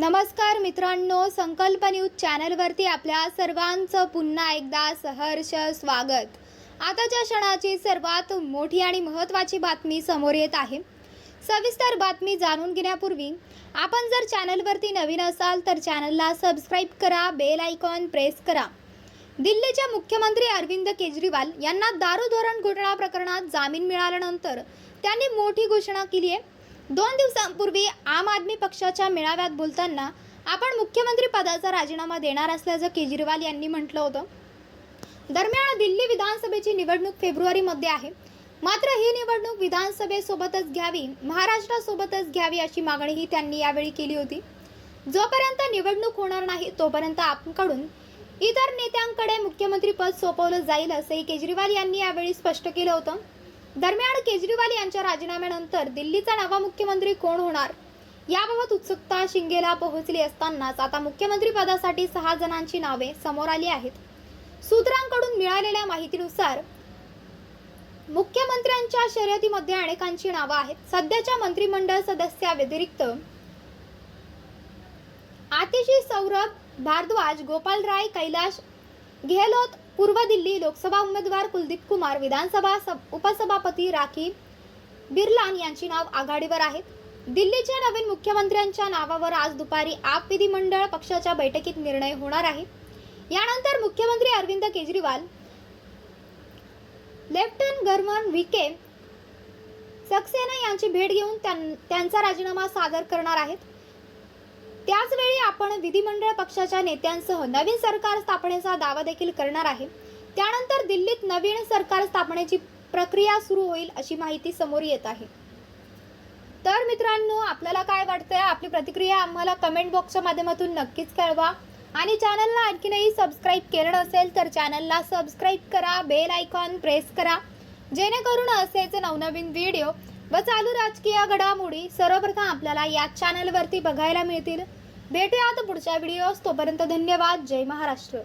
नमस्कार मित्रांनो संकल्प न्यूज चॅनलवरती आपल्या सर्वांचं पुन्हा एकदा सहर्ष स्वागत. आताच्या क्षणाची सर्वात मोठी आणि महत्त्वाची बातमी समोर येत आहे सविस्तर बातमी जाणून घेण्यापूर्वी आपण जर चॅनलवरती नवीन असाल तर चॅनलला सबस्क्राईब करा बेल आयकॉन प्रेस करा. दिल्लीच्या मुख्यमंत्री अरविंद केजरीवाल यांना दारू धोरण घोटाळा प्रकरणात जामीन मिळाल्यानंतर त्यांनी मोठी घोषणा केली आहे. दोन दिवसांपूर्वी आम आदमी पक्षाच्या मेळाव्यात बोलताना आपण मुख्यमंत्री पदाचा राजीनामा देणार असल्याचं केजरीवाल यांनी म्हटलं होतं. दरम्यान दिल्ली विधानसभेची निवडणूक फेब्रुवारीमध्ये आहे. मात्र ही निवडणूक विधानसभेसोबतच घ्यावी महाराष्ट्रासोबतच घ्यावी अशी मागणीही त्यांनी यावेळी केली होती. जोपर्यंत निवडणूक होणार नाही तोपर्यंत आपणकडून इतर नेत्यांकडे मुख्यमंत्रीपद सोपवलं जाईल असंही केजरीवाल यांनी यावेळी स्पष्ट केलं होतं. दरम्यान केजरीवाल यांच्या राजीनाम्यानंतर दिल्लीचा नवा मुख्यमंत्री कोण होणार? याबाबत उत्सुकता शिंगेला पोहोचली असतानाच आता मुख्यमंत्री पदासाठी सहा जणांची नावे समोर आली आहेत. सूत्रांकडून मिळालेल्या माहितीनुसार मुख्यमंत्र्यांच्या शर्यतीमध्ये अनेकांची नावं आहेत. सध्याच्या मंत्रिमंडळ सदस्याव्यतिरिक्त आतिशी सौरभ भारद्वाज गोपाल राय कैलाश गेहलोत पूर्व दिल्ली लोकसभा उमेदवार कुलदीप कुमार विधानसभा सब- उपसभापती राखी बिर्लान यांची नाव आघाडीवर आहेत. दिल्लीच्या नवीन मुख्यमंत्र्यांच्या नावावर आज दुपारी आप विधिमंडळ पक्षाच्या बैठकीत निर्णय होणार आहे. यानंतर मुख्यमंत्री Arvind Kejriwal lieutenant governor V K Saxena यांची भेट घेऊन त्यां- त्यांचा राजीनामा सादर करणार आहेत. त्याचवेळी आपण विधिमंडळ पक्षाच्या नेत्यांसह नवीन सरकार स्थापनेचा दावा देखील करणार आहे. त्यानंतर दिल्लीत नवीन सरकार स्थापनेची प्रक्रिया सुरू होईल अशी माहिती समोर येत आहे. तर मित्रांनो आपल्याला काय वाटतंय? आपली प्रतिक्रिया आम्हाला कमेंट बॉक्सच्या माध्यमातून नक्कीच कळवा. आणि चॅनलला आणखीनही सबस्क्राईब केलं नसेल तर चॅनलला सबस्क्राईब करा बेल आयकॉन प्रेस करा. जेणेकरून असेच नवनवीन व्हिडिओ व चालू राजकीय घडामोडी सर्वप्रथम आपल्याला या चॅनलवरती बघायला मिळतील. भेटूयात पुढच्या व्हिडिओज तोपर्यंत धन्यवाद. जय महाराष्ट्र.